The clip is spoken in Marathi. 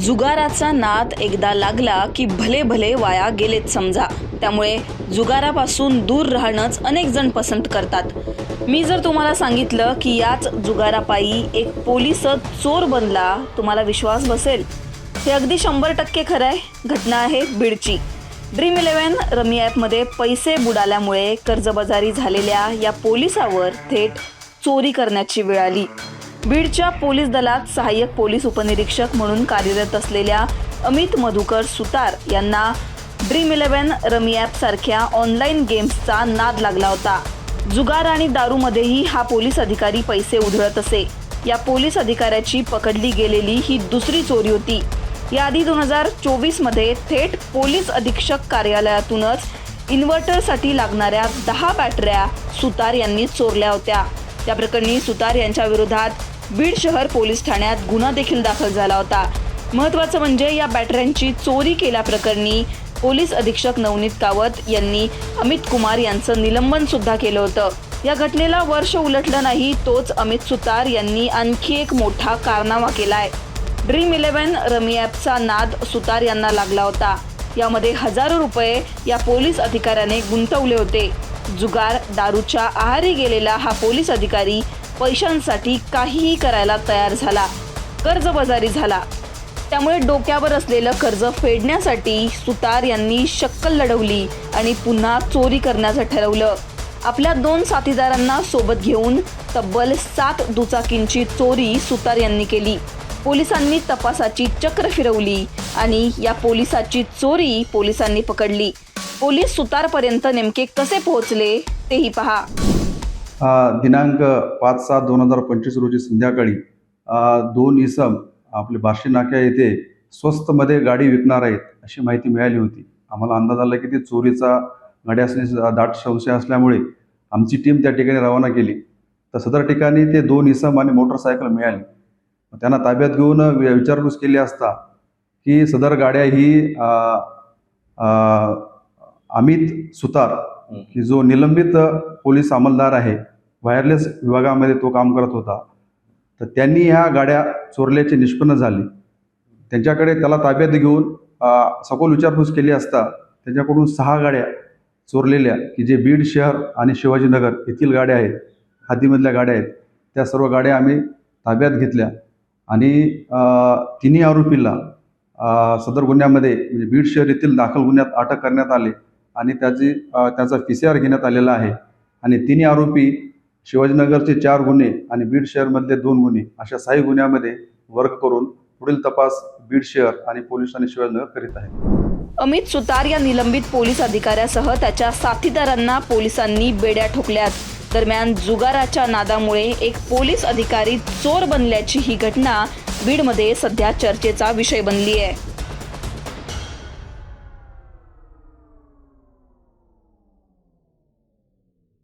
जुगाराचा नाद एकदा लागला की भले भले वाया गेलेत समजा. त्यामुळे जुगारापासून दूर राहणंच अनेक जण पसंत करतात. मी जर तुम्हाला सांगितलं की याच जुगारापायी एक पोलिसच चोर बनला तुम्हाला विश्वास बसेल. हे अगदी शंभर टक्के खरं आहे घटना आहे बीडची. ड्रीम इलेव्हन रमी ॲपमध्ये पैसे बुडाल्यामुळे कर्जबाजारी झालेल्या या पोलिसावर थेट चोरी करण्याची वेळ आली. बीडच्या पोलीस दलात सहाय्यक पोलीस उपनिरीक्षक म्हणून कार्यरत असलेल्या अमित मधुकर सुतार यांना ड्रीम इलेव्हन रमी ॲपसारख्या ऑनलाईन गेम्सचा नाद लागला होता. जुगार आणि दारूमध्येही हा पोलीस अधिकारी पैसे उधळत असे. या पोलीस अधिकाऱ्याची पकडली गेलेली ही दुसरी चोरी होती. याआधी दोन हजार चोवीसमध्ये थेट पोलीस अधीक्षक कार्यालयातूनच इन्व्हर्टरसाठी लागणाऱ्या दहा बॅटऱ्या सुतार यांनी चोरल्या होत्या. त्या प्रकरणी सुतार यांच्या विरोधात बीड शहर पोलीस ठाण्यात गुन्हा देखील दाखल झाला होता. महत्त्वाचं म्हणजे या बॅटऱ्यांची चोरी केल्याप्रकरणी पोलीस अधीक्षक नवनीत कावत यांनी अमित कुमार यांचं निलंबन सुद्धा केलं होतं. या घटनेला वर्ष उलटलं नाही तोच अमित सुतार यांनी आणखी एक मोठा कारनामा केलाय. ड्रीम इलेव्हन रमी ॲपचा नाद सुतार यांना लागला होता. यामध्ये हजारो रुपये या पोलीस अधिकाऱ्याने गुंतवले होते. जुगार दारूच्या आहारी गेलेला हा पोलीस अधिकारी पैशांसाठी काहीही करायला तयार झाला. कर्जबाजारी झाला. त्यामुळे डोक्यावर असलेलं कर्ज फेडण्यासाठी सुतार यांनी शक्कल लढवली आणि पुन्हा चोरी करण्याचं ठरवलं. आपल्या दोन साथीदारांना सोबत घेऊन तब्बल सात दुचाकींची चोरी सुतार यांनी केली. पोलिसांनी तपासाची चक्र फिरवली आणि या पोलिसाची चोरी पोलिसांनी पकडली. पोलीस सुतारपर्यंत नेमके कसे पोहोचले तेही पहा. दिनांक पाच सात दोन हजार पंचवीस रोजी संध्याकाळी दोन इसम आपले बार्शी नाक्या येथे स्वस्तमध्ये गाडी विकणार आहेत अशी माहिती मिळाली होती. आम्हाला अंदाज आला की ते चोरीचा गाडी असण्याची दाट संशय असल्यामुळे आमची टीम त्या ठिकाणी रवाना केली. तर सदर ठिकाणी ते दोन इसम आणि मोटरसायकल मिळाली. त्यांना ताब्यात घेऊन वि- विचारपूस केली असता की सदर गाड्या ही आ, आ, अमित सुतार की जो निलंबित पोलीस अंमलदार आहे वायरलेस विभागामध्ये तो काम करत होता तर त्यांनी ह्या गाड्या चोरल्याचे निष्पन्न झाले. त्यांच्याकडे त्याला ताब्यात घेऊन सखोल विचारपूस केली असता त्याच्याकडून सहा गाड्या चोरलेल्या की जे बीड शहर आणि शिवाजीनगर येथील गाड्या आहेत हद्दीमधल्या गाड्या आहेत त्या सर्व गाड्या आम्ही ताब्यात घेतल्या. आणि तिन्ही आरोपीला सदर गुन्ह्यामध्ये म्हणजे बीड शहर येथील दाखल गुन्ह्यात अटक करण्यात आले. आणि त्याची त्याचा पी सी आर घेण्यात आलेला आहे. आणि तिन्ही आरोपी शिवाजीनगरचे चार गुन्हे आणि बीड शहरमधले दोन गुन्हे अशा सहा गुन्ह्यामध्ये वर्क करून पुढील तपास बीड शहर आणि पोलीस आणि शिवाजीनगर करीत आहे अमित सुतार या निलंबित पोलीस अधिकाऱ्यासह त्याच्या साथीदारांना पोलिसांनी बेड्या ठोकल्यात. दरम्यान जुगाराच्या नादामुळे एक पोलीस अधिकारी चोर बनल्याची ही घटना बीडमध्ये सध्या चर्चेचा विषय बनली आहे